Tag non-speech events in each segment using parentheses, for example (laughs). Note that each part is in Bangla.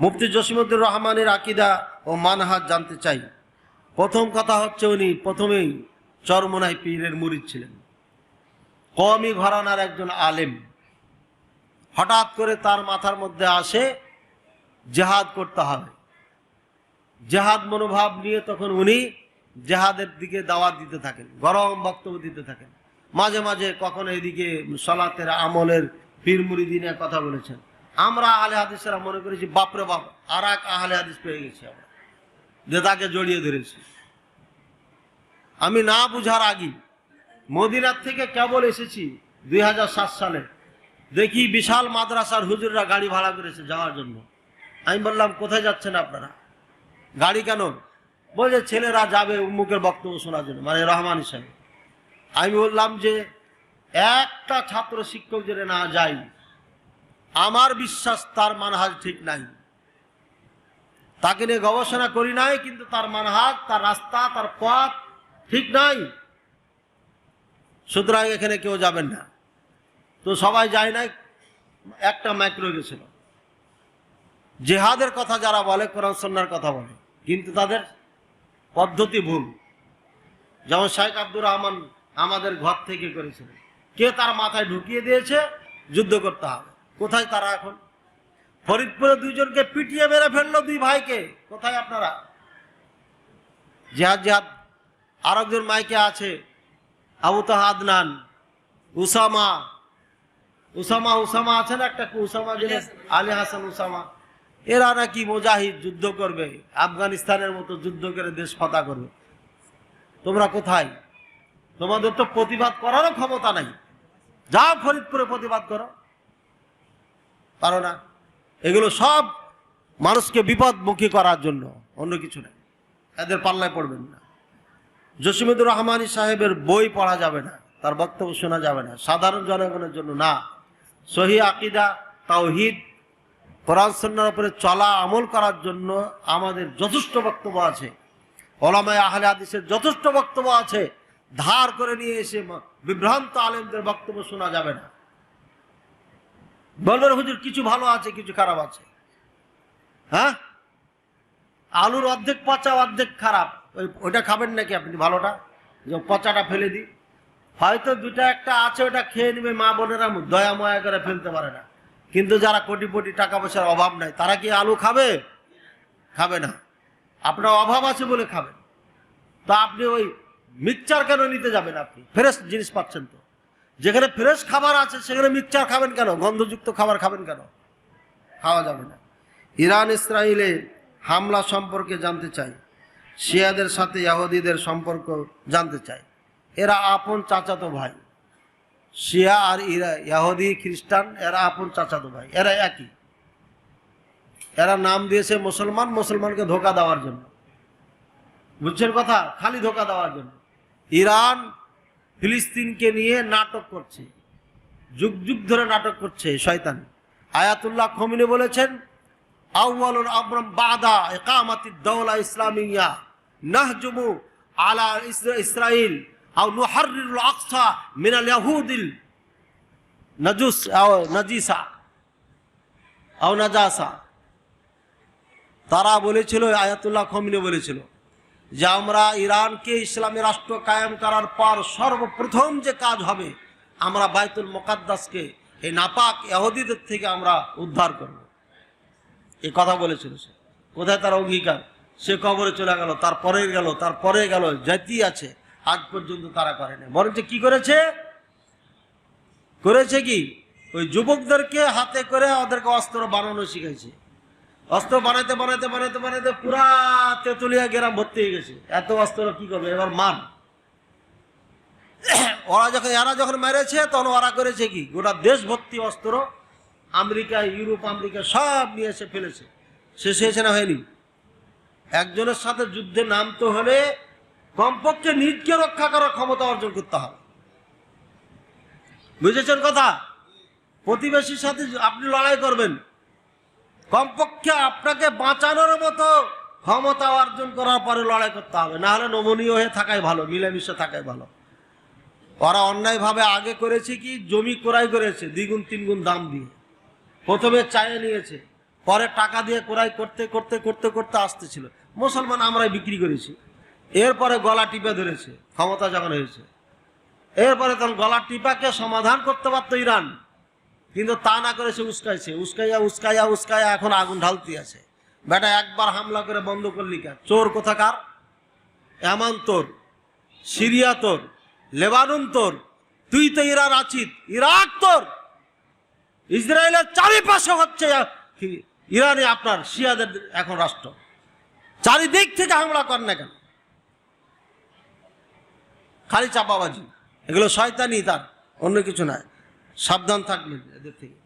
মুফতি জসিমুদ্দুর রহমানের আকিদা ও মানহাত জানতে চাই। প্রথম কথা হচ্ছে উনি প্রথমেই চরমনাই পীরের মুরিদ ছিলেন। কওমি ঘরানার একজন আলেম। হঠাৎ করে তার মাথার মধ্যে আসে জেহাদ করতে হবে। জেহাদ মনোভাব নিয়ে তখন উনি জেহাদের দিকে দাওয়াত দিতে থাকেন, গরম বক্তব্য দিতে থাকেন। মাঝে মাঝে কখনো এদিকে সলাতের আমলের পীর মুরিদিনের কথা বলেছেন। আমরা আহলে হাদিসেরা মনে করেছি, বাপরে বাপ আর এক আহলে হাদিস পেয়ে গেছি আমরা। যে তাকে জড়িয়ে ধরেছি। আমি না বুঝার আগে মদিনার থেকে কেবল এসেছি দুই হাজার সাত সালে। দেখি বিশাল মাদ্রাসার হুজুররা গাড়ি ভাড়া করেছে যাওয়ার জন্য। আমি বললাম, কোথায় যাচ্ছেন আপনারা? গাড়ি কেন? বলছে, ছেলেরা যাবে উম্মুকের বক্তব্য শোনার জন্য মানে রহমান সাহেব। আমি বললাম যে, একটা ছাত্র শিক্ষক যদি না যাই আমার বিশ্বাস তার মানহাজ ঠিক নাই। তাকে নিয়ে গবেষণা করি নাই, কিন্তু তার মানহাজ, তার রাস্তা, তার পথ ঠিক নাই। সুতরাং এখানে কেউ যাবেন না। তো সবাই যায় নাই, একটা মাইক্রো গেছিল। জেহাদের কথা যারা বলে, কোরআন সন্ন্যার কথা বলে, কিন্তু তাদের পদ্ধতি ভুল। যেমন শেখ আব্দুর রহমান আমাদের ঘর থেকে করেছিলেন। কে তার মাথায় ঢুকিয়ে দিয়েছে, যুদ্ধ করতে হবে। কোথায় তারা এখন? ফরিদপুরে দুইজনকে পিটিয়ে মেরে ফেলল দুই ভাইকে। কোথায় আপনারা? জেহাদ জেহাদ। আরেকজন মাইকে আছে। আবু তাহ আদনান। উসামা। উসামা উসামা আছে না একটা উসামা যিনি আলী হাসান। উসামা। এরা নাকি মুজাহিদ যুদ্ধ করবে। আফগানিস্তানের মতো যুদ্ধ করে দেশ ফাতা করবে। তোমরা কোথায়? তোমাদের তো প্রতিবাদ করারও ক্ষমতা নাই। যাও ফরিদপুরে প্রতিবাদ করো। পারো না। এগুলো সব মানুষকে বিপদমুখী করার জন্য, অন্য কিছু নেই এদের পাল্লায় পড়বেন না। জসিমুদ্দুর রহমানী সাহেবের বই পড়া যাবে না, তার বক্তব্য শোনা যাবে না। সাধারণ জনগণের জন্য না। সহি আকিদা, তাওহিদ, কোরআন উপরে চলা, আমল করার জন্য আমাদের যথেষ্ট বক্তব্য আছে। ওলামায় আহলে আদিসের যথেষ্ট বক্তব্য আছে। ধার করে নিয়ে এসে বিভ্রান্ত আলেমদের বক্তব্য শোনা যাবে না। বলবেন হুজুর, কিছু ভালো আছে, কিছু খারাপ আছে? হ্যাঁ? আলুর অর্ধেক পচা, অর্ধেক খারাপ। ওই, ওইটা খাবেন নাকি আপনি ভালোটা? যে পচাটা ফেলে দিই। হয়তো দুটা একটা আছে, ওটা খেয়ে নেবে মা বোনেরা, দয়া ময়া করে ফেলতে পারে না। কিন্তু যারা কোটি কোটি টাকা পয়সার অভাব নাই, তারা কি আলু খাবে? খাবে না। আপনার অভাব আছে বলে খাবেন। তা আপনি ওই মিক্সচার কেন নিতে যাবেন আপনি? ফ্রেশ জিনিস পাচ্ছেন তো। যেখানে ফ্রেশ খাবার আছে, সেখানে মিক্সচার খাবেন কেন? গন্ধযুক্ত খাবার খাবেন কেন? খাওয়া যাবে না। ইরান, ইসরায়েলে হামলা সম্পর্কে জানতে চাই। শিয়াদের সাথে ইয়াহুদিদের সম্পর্ক জানতে চাই। এরা আপন চাচাতো ভাই। শিয়া আর ইরা, ইয়াহুদি, খ্রিস্টান, এরা আপন চাচাতো ভাই। এরা একই। এরা নাম দিয়েছে মুসলমান, মুসলমানকে ধোকা দেওয়ার জন্য। বুঝছেন কথা? খালি ধোকা দেওয়ার জন্য। ইরান ফিলিস্তিনকে নিয়ে নাটক করছে। যুগ যুগ ধরে নাটক করছে শয়তান। আয়াতুল্লাহ খমিনে বলেছেন আউয়ালুল আমরাম বাদা ইকামাতিদ দাওলা ইসলামিয়া নাহজুমু আলা ইসরা- ইসরাইল আও নুহাররিরুল আকসা মিনাল ইয়াহুদিল নাজুস, আও নাজিসা আও নাজাসা। তারা বলেছিল, আয়াতুল্লাহ খমিনে বলেছিল যে আমরা ইরানকে ইসলামী রাষ্ট্র কায়েম করার পর সর্বপ্রথম যে কাজ হবে, আমরা বাইতুল মোকাদ্দাসকে, এই নাপাক ইহুদিদের থেকে আমরা উদ্ধার করব। এই কথা বলেছিল সে। কোথায় তার অঙ্গীকার? সে কবরে চলে গেল তারপরে গেল তারপরে গেল জাতি আছে, আজ পর্যন্ত তারা করে না বরঞ্চ কি করেছে? করেছে কি? ওই যুবকদেরকে হাতে করে ওদেরকে অস্ত্র বানানো শিখাইছে। অস্ত্র বানাইতে বানাইতে বানাইতে বানাইতে পুরা তেঁতুলিয়া গ্রাম ভর্তি হয়ে গেছে। এত অস্ত্র কি করবে? এবার মান। (coughs) ওরা যখন, এরা যখন মেরেছে, তখন ওরা করেছে কি? গোটা দেশ ভর্তি অস্ত্র আমেরিকা, ইউরোপ, আমেরিকা সব নিয়ে এসে ফেলেছে। শেষ হয়েছে না হয়নি। একজনের সাথে যুদ্ধে নামতে হলে কমপক্ষে নিজকে রক্ষা করার ক্ষমতা অর্জন করতে হবে। বুঝেছেন কথা? প্রতিবেশীর সাথে আপনি লড়াই করবেন। কমপক্ষে আপনাকে বাঁচানোর মতো ক্ষমতা অর্জন করার পরে লড়াই করতে হবে। না হলে নমনীয় হয়ে থাকাই ভালো, মিলেমিশে থাকাই ভালো। ওরা অন্যায়ভাবে আগে করেছে কি? জমি ক্রয় করেছে, দ্বিগুণ, তিনগুণ দাম দিয়ে। প্রথমে চায়ে নিয়েছে, পরে টাকা দিয়ে ক্রয় করতে করতে করতে করতে আসতেছিল। মুসলমান আমরাই বিক্রি করেছি। এরপরে গলা টিপে ধরেছে, ক্ষমতা যখন হয়েছে। এরপরে তখন গলা টিপাকে সমাধান করতে পারতো ইরান। কিন্তু তা না করে সে উস্কাইছে। উস্কাইয়া উস্কাইয়া উস্কাইয়া এখন আগুন ঢালতে আছে। বেটা একবার হামলা করে বন্ধ করলি কেন চোর কোথাকার? এমন তোর সিরিয়া তোর লেবানন তোর তুই তো ইরান আছিস ইরাক তোর। ইসরায়েলের চারিপাশে হচ্ছে কি, ইরানে আপনার শিয়াদের এখন রাষ্ট্র। চারিদিক থেকে হামলা কর না কেন? খালি চাপাবাজি। এগুলো শয়তানি তার অন্য কিছু নয়। সাবধান থাকবেন এদের থেকে।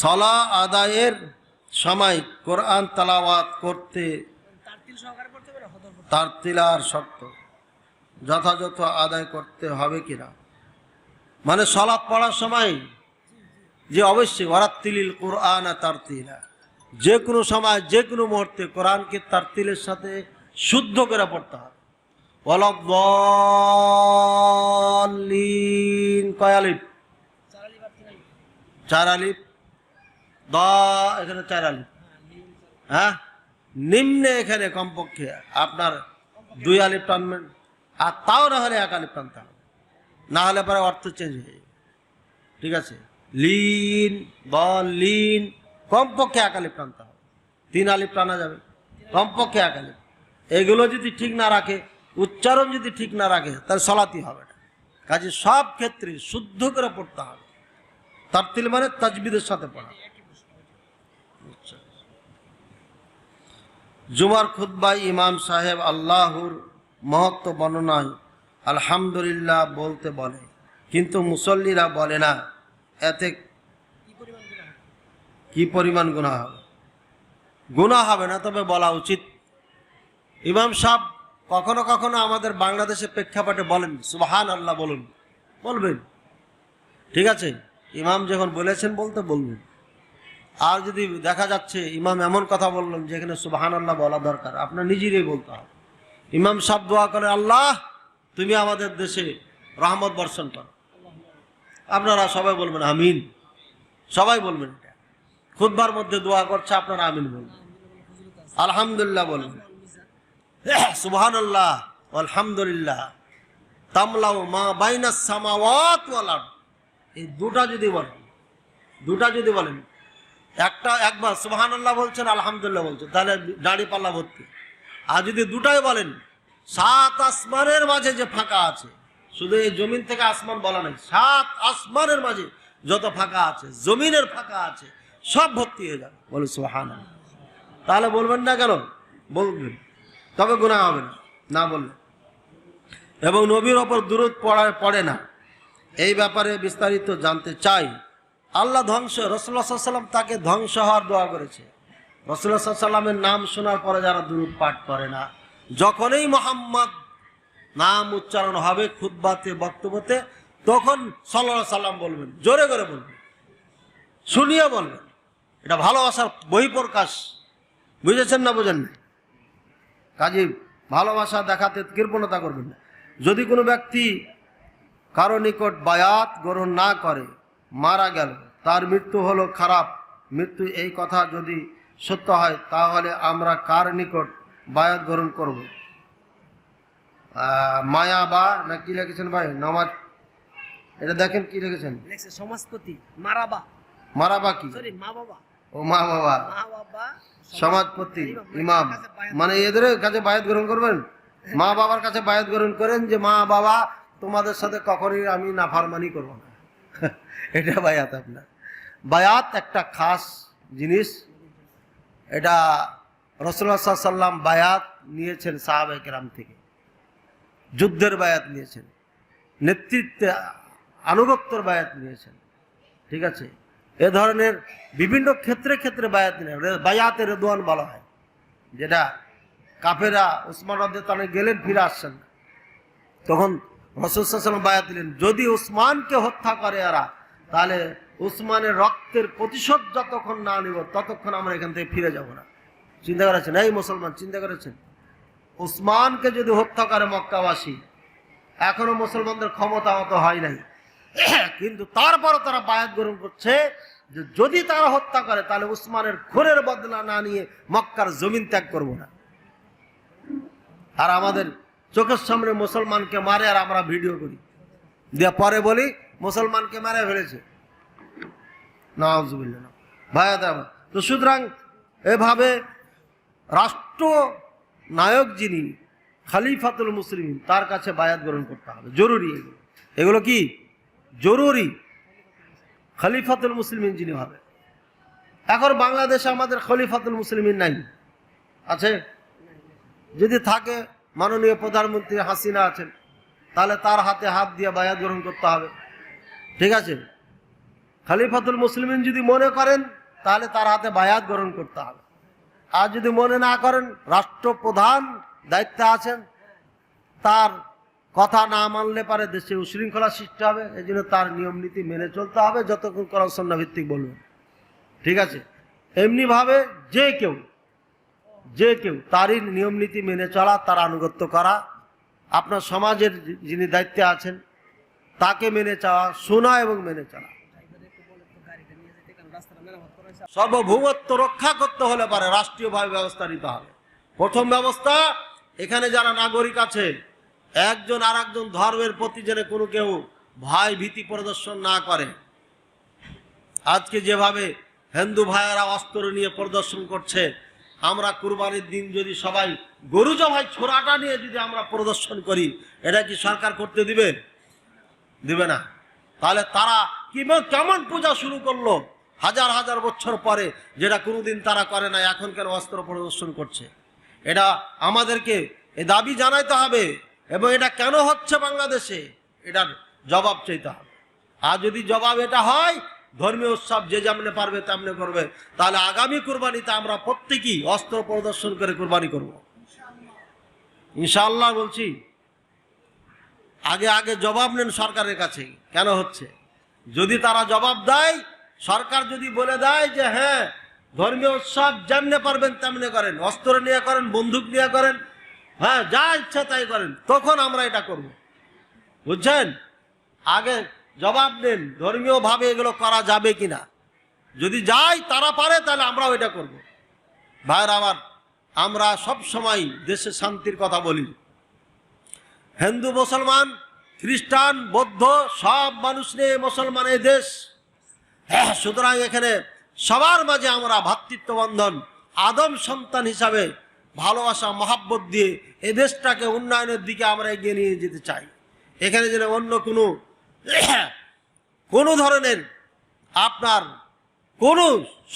সলা আদায়ের সময় কোরআন তালাওয়াত করতে তার তিলার শর্ত, যথাযথ আদায় করতে হবে কিনা। মানে সলাৎ পড়ার সময় যে অবশ্যই ওরাত্তিলিল কোরআন তার তিলা। যে কোনো সময়, যে কোনো মুহূর্তে কোরআনকে তার তিলের সাথে শুদ্ধ করে পড়তে হবে। অলদ্দলিন কয় আলিফ? চার আলিফ। দ, এখানে চার আলিফ। হ্যাঁ? নিম্নে এখানে কমপক্ষে আপনার দুই আলিফ টানবেন, আর তাও না হলে এক আলিফ টানতে হবে। না হলে পরে অর্থ চেঞ্জ হয়ে ঠিক আছে? লিন দ লিন কমপক্ষে এক আলিফ টানতে হবে। তিন আলিফ টানা যাবে। কমপক্ষে এক আলিফ। এগুলো যদি ঠিক না রাখে উচ্চারণ যদি ঠিক না রাখে, তাহলে সলাতি হবে না। কাজে সব ক্ষেত্রে শুদ্ধ করে পড়তে হবে। তারতিল মানে তাজবিদের সাথে পড়া। জুমার খুদ্বাই ইমাম সাহেব আল্লাহর মহত্ব বর্ণনায় আলহামদুলিল্লাহ বলতে বলে, কিন্তু মুসল্লিরা বলে না, এতে কি পরিমাণ গুণা হবে? গুণা হবে না, তবে বলা উচিত। ইমাম সাহেব কখনো কখনো আমাদের বাংলাদেশের প্রেক্ষাপটে বলেন সুবাহান আল্লাহ বলুন। বলবেন। ঠিক আছে? ইমাম যখন বলেছেন বলতে বলবেন। আর যদি দেখা যাচ্ছে ইমাম এমন কথা বললেন যেখানে সুবাহান আল্লাহ বলা দরকার, আপনার নিজেরই বলতে হবে। ইমাম সাহেব দোয়া করে আল্লাহ, তুমি আমাদের দেশে রহমত বর্ষণ করো। আপনারা সবাই বলবেন, আমিন। সবাই বলবেন খুদবার মধ্যে দোয়া করছে, আপনারা আমিন বলবেন। আলহামদুলিল্লাহ বলবেন। সুবহান আল্লাহ আলহামদুলিল্লাহ। তামলাও মা বাইনা সামাওয়াত ওয়াল আরদ। এই দুটা যদি বলেন, দুটা যদি বলেন, একটা একবার সুবহান আল্লাহ বলছেন, আলহামদুলিল্লাহ বলছেন, তাহলে দাড়ি পাল্লা ভর্তি। আর যদি দুটাই বলেন, সাত আসমানের মাঝে যে ফাঁকা আছে, শুধু এই জমিন থেকে আসমান বলা নাই, সাত আসমানের মাঝে যত ফাঁকা আছে, জমিনের ফাঁকা আছে, সব ভর্তি হয়ে যাবে। বলে সুবহান তাহলে বলবেন না কেন? বলবেন। তবে গুণা হবে না না বললে। এবং নবীর ওপর দূরত পড়া, পড়ে না। এই ব্যাপারে বিস্তারিত জানতে চাই। আল্লাহ ধ্বংস রসুল্লাহ সাল্লাম তাকে ধ্বংস হওয়ার দোয়া করেছে। রসুল্লাহ সাল্লামের নাম শোনার পরে যারা দূরত পাঠ করে না, যখনই মোহাম্মদ নাম উচ্চারণ হবে খুদ্বাতে বক্তব্যতে, তখন সাল্লাহ সাল্লাম বলবেন, জোরে করে বলবেন। শুনিয়ে বলবেন। এটা ভালোবাসার বহিঃপ্রকাশ। বুঝেছেন না বোঝেন না? কাজে ভালোবাসা দেখাতে কৃপণতা করবেন না। যদি কোনো ব্যক্তি কারও নিকট বায়াত গ্রহণ না করে মারা গেল তার মৃত্যু হলো খারাপ মৃত্যু এই কথা যদি সত্য হয় তাহলে আমরা কার নিকট বায়াত গ্রহণ করব? মায়া বা না কি লিখেছেন ভাই? নামাজ। এটা দেখেন কি লিখেছেন? সমাজপতি মারাবা মারা বা কি? সরি মা বাবা। ও মা বাবা। সমাজপতি ইমাম। মানে এদের কাছে বায়াত গ্রহণ করবেন? মা বাবার কাছে বায়াত গ্রহণ করেন যে মা বাবা তোমাদের সাথে কখনই আমি নাফারমানি করব না। (laughs) এটা বায়াত আপনার। বায়াত একটা খাস জিনিস। এটা রসুল্লাহ সাল্লাম বায়াত নিয়েছেন সাহাবে কেরাম থেকে। যুদ্ধের বায়াত নিয়েছেন। নেতৃত্বে আনুগত্যর বায়াত নিয়েছেন। ঠিক আছে? এ ধরনের বিভিন্ন ক্ষেত্রে ক্ষেত্রে বায়াত নেন বায়াতে রেদোয়ান বলা হয়। যেটা কাফেরা উসমান রদ্দে তানে গেলেন, ফিরে আসছেন তখন রসুলাম বায়াত দিলেন, যদি উসমানকে হত্যা করে এরা, তাহলে উসমানের রক্তের প্রতিশোধ যতক্ষণ না নিব, ততক্ষণ আমরা এখান থেকে ফিরে যাব না। চিন্তা করেছেন? এই মুসলমান, চিন্তা করেছেন? উসমানকে যদি হত্যা করে মক্কাবাসী, এখনও মুসলমানদের ক্ষমতা অত হয় নাই। (coughs) কিন্তু তারপরও তারা বায়াত গ্রহণ করছে যে যদি তারা হত্যা করে, তাহলে উসমানের খুনের বদলা না নিয়ে মক্কার জমিন ত্যাগ করব না। আর আমাদের চোখের সামনে মুসলমানকে মারে আর আমরা ভিডিও করি। দিয়ে পরে বলি, মুসলমানকে মারে ফেলেছে। তো সুতরাং এভাবে রাষ্ট্র নায়ক যিনি, খালিফাতুল মুসলিম তার কাছে বায়াত গ্রহণ করতে হবে। জরুরি এগুলো কি? জরুরি খলিফাতুল মুসলিমিন যিনি হবে। এখন বাংলাদেশে আমাদের খলিফাতুল মুসলিমিন নাই। আছে? যদি থাকে, মাননীয় প্রধানমন্ত্রী হাসিনা আছেন, তাহলে তার হাতে হাত দিয়ে বায়াত গ্রহণ করতে হবে। ঠিক আছে? খলিফাতুল মুসলিমিন যদি মনে করেন, তাহলে তার হাতে বায়াত গ্রহণ করতে হবে। আর যদি মনে না করেন, রাষ্ট্রপ্রধান দায়িত্বে আছেন, তার কথা না মানলে পারে দেশে উশৃঙ্খলা সৃষ্টি হবে, এই জন্য তার নিয়ম নীতি মেনে চলতে হবে, যতক্ষণ সন্না ভিত্তিক বলবেন ঠিক আছে? এমনিভাবে যে কেউ যে কেউ তারই নিয়ম নীতি মেনে চলা, তার আনুগত্য করা, আপনার সমাজের যিনি দায়িত্বে আছেন, তাকে মেনে চাওয়া, শোনা এবং মেনে চলা। সার্বভৌমত্ব রক্ষা করতে হলে পারে রাষ্ট্রীয়ভাবে ব্যবস্থা নিতে হবে। প্রথম ব্যবস্থা, এখানে যারা নাগরিক আছে একজন আর একজন ধর্মের প্রতি যেন কোনো কেউ ভয় ভীতি প্রদর্শন না করে। আজকে যেভাবে হিন্দু ভাইয়েরা অস্ত্র নিয়ে প্রদর্শন করছে, আমরা কুরবানির দিন যদি সবাই গরু জবাই ছোড়াটা নিয়ে যদি আমরা প্রদর্শন করি, এটা কি সরকার করতে দিবে? দিবে না। তাহলে তারা কেমন পূজা শুরু করল? হাজার হাজার বছর পরে যেটা কোনোদিন তারা করে না এখন কেন অস্ত্র প্রদর্শন করছে? এটা আমাদেরকে এ দাবি জানাইতে হবে। এবং এটা কেন হচ্ছে বাংলাদেশে? এটার জবাব চাইতে হবে। আর যদি জবাব এটা হয়, ধর্মীয় উৎসব যে যেমনে পারবে তেমনে করবে। তাহলে আগামী কুরবানিতে আমরা প্রত্যেকেই অস্ত্র প্রদর্শন করে কুরবানি করব। ইনশাল্লাহ বলছি, আগে আগে জবাব নেন সরকারের কাছে, কেন হচ্ছে? যদি তারা জবাব দেয়, সরকার যদি বলে দেয় যে হ্যাঁ ধর্মীয় উৎসব যেমনে পারবেন তেমনে করেন, অস্ত্র নিয়ে করেন, বন্দুক নিয়ে করেন হ্যাঁ যা ইচ্ছা তাই করেন তখন আমরা এটা করব। বুঝছেন? আগে জবাব নেন ধর্মীয়ভাবে এগুলো করা যাবে কিনা। যদি যাই তারা পারে তাহলে আমরাও এটা করব। ভাইয়ের আমার আমরা সব সময় দেশে শান্তির কথা বলি। হিন্দু মুসলমান খ্রিস্টান বৌদ্ধ সব মানুষ নিয়ে মুসলমান এই দেশ। হ্যাঁ, সুতরাং এখানে সবার মাঝে আমরা ভ্রাতৃত্ব বন্ধন আদম সন্তান হিসাবে ভালোবাসা, মহাব্বত দিয়ে এ দেশটাকে উন্নয়নের দিকে আমরা এগিয়ে নিয়ে যেতে চাই। এখানে যেন অন্য কোনো (coughs) কোনো ধরনের আপনার কোনো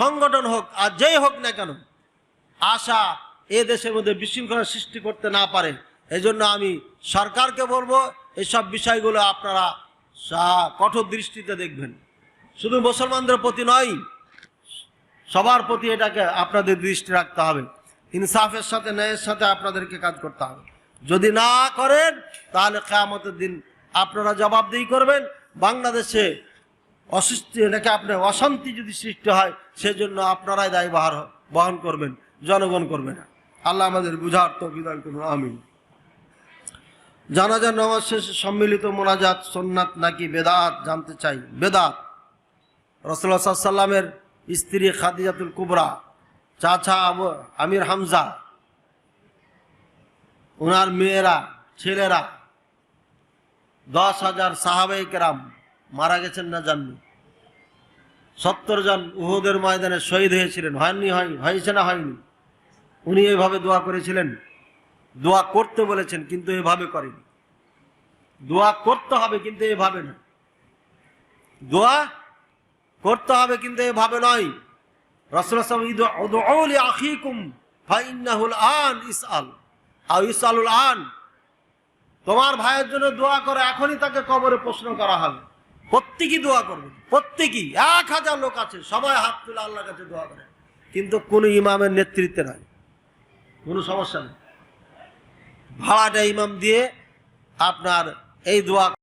সংগঠন হোক, আর যেই হোক না কেন, আশা এ দেশের মধ্যে বিশৃঙ্খলা সৃষ্টি করতে না পারে। এজন্য আমি সরকারকে বলব, এসব বিষয়গুলো আপনারা কঠোর দৃষ্টিতে দেখবেন। শুধু মুসলমানদের প্রতি নয়, সবার প্রতি এটাকে আপনাদের দৃষ্টি রাখতে হবে। ইনসাফের সাথে, ন্যায়ের সাথে আপনাদেরকে কাজ করতে হবে। যদি না করেন, তাহলে কেয়ামতের দিন আপনারা জবাবদিহি করবেন। বাংলাদেশে অসুস্থ নাকি আপনার অশান্তি যদি সৃষ্টি হয়, সেজন্য আপনারাই দায়ভার বহন করবেন, জনগণ করবে না। আল্লাহ আমাদের বুঝার তো বিধান করুন, আমিন। জানাজা নামাজ শেষে সম্মিলিত মোনাজাত সোননাথ নাকি বেদাত জানতে চাই? বেদাত। রসুল্লাহ সাল্লামের স্ত্রী খাদিজাতুল কুবরা। চাচা আমির হামজা ওনার মেয়েরা, ছেলেরা, দশ হাজার সাহাবাই কেরাম মারা গেছেন না জাননি। সত্তর জন উহুদের ময়দানে শহীদ হয়েছিলেন, হয়নি, হয়, হয়েছে না হয়নি। উনি এভাবে দোয়া করেছিলেন, দোয়া করতে বলেছেন, কিন্তু এভাবে করেনি। দোয়া করতে হবে, কিন্তু এভাবে না দোয়া করতে হবে, কিন্তু এভাবে নয়। আন। তোমার ভাইয়ের জন্য দোয়া করে, এখনই তাকে কবরে প্রশ্ন করা হবে। প্রত্যেকই দোয়া করবে, প্রত্যেকই। এক হাজার লোক আছে, সবাই হাত তুলে আল্লাহর কাছে দোয়া করে। কিন্তু কোন ইমামের নেতৃত্বে নাই। কোনো সমস্যা নেই। ভাড়াটা ইমাম দিয়ে আপনার এই দোয়া